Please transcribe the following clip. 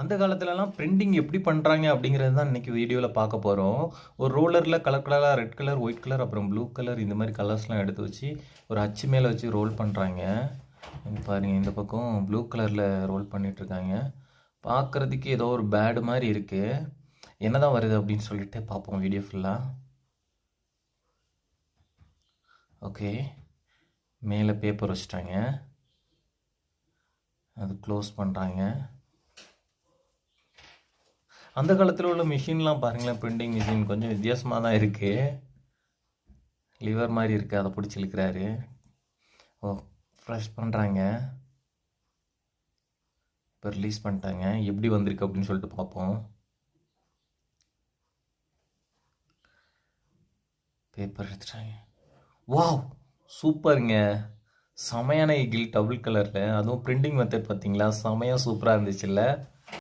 அந்த காலத்துலலாம் பிரிண்டிங் எப்படி பண்ணுறாங்க அப்படிங்கிறது தான் இன்றைக்கி வீடியோவில் பார்க்க போகிறோம் ஒரு ரோலரில் கலர் கலராக ரெட் கலர் ஒயிட் கலர் அப்புறம் ப்ளூ கலர் இந்த மாதிரி கலர்ஸ்லாம் எடுத்து வச்சு ஒரு அச்சு மேலே வச்சு ரோல் பண்ணுறாங்க பாருங்கள் இந்த பக்கம் ப்ளூ கலரில் ரோல் பண்ணிகிட்ருக்காங்க பார்க்குறதுக்கு ஏதோ ஒரு பேடு மாதிரி இருக்குது என்னதான் வருது அப்படின்னு சொல்லிட்டு பார்ப்போம் வீடியோ ஃபுல்லாக ஓகே மேலே பேப்பர் வச்சுட்டாங்க. அது க்ளோஸ் பண்ணுறாங்க அந்த காலத்தில் உள்ள மிஷின்லாம் பாருங்களேன் பிரிண்டிங் மிஷின் கொஞ்சம் வித்தியாசமாக தான் இருக்குது லிவர் மாதிரி இருக்குது அதை பிடிச்சி இழுக்கிறாரு. ஓ ஃப்ரெஷ் பண்ணுறாங்க இப்போ ரிலீஸ் பண்ணிட்டாங்க. எப்படி வந்திருக்கு அப்படின்னு சொல்லிட்டு பார்ப்போம். பேப்பர் எடுத்துட்டாங்க. வாவ் சூப்பருங்க. செமையான ஈகிள் டபுள் கலரில் அதுவும் பிரிண்டிங் மெத்தட் பார்த்தீங்களா செமையாக சூப்பராக இருந்துச்சுல்ல.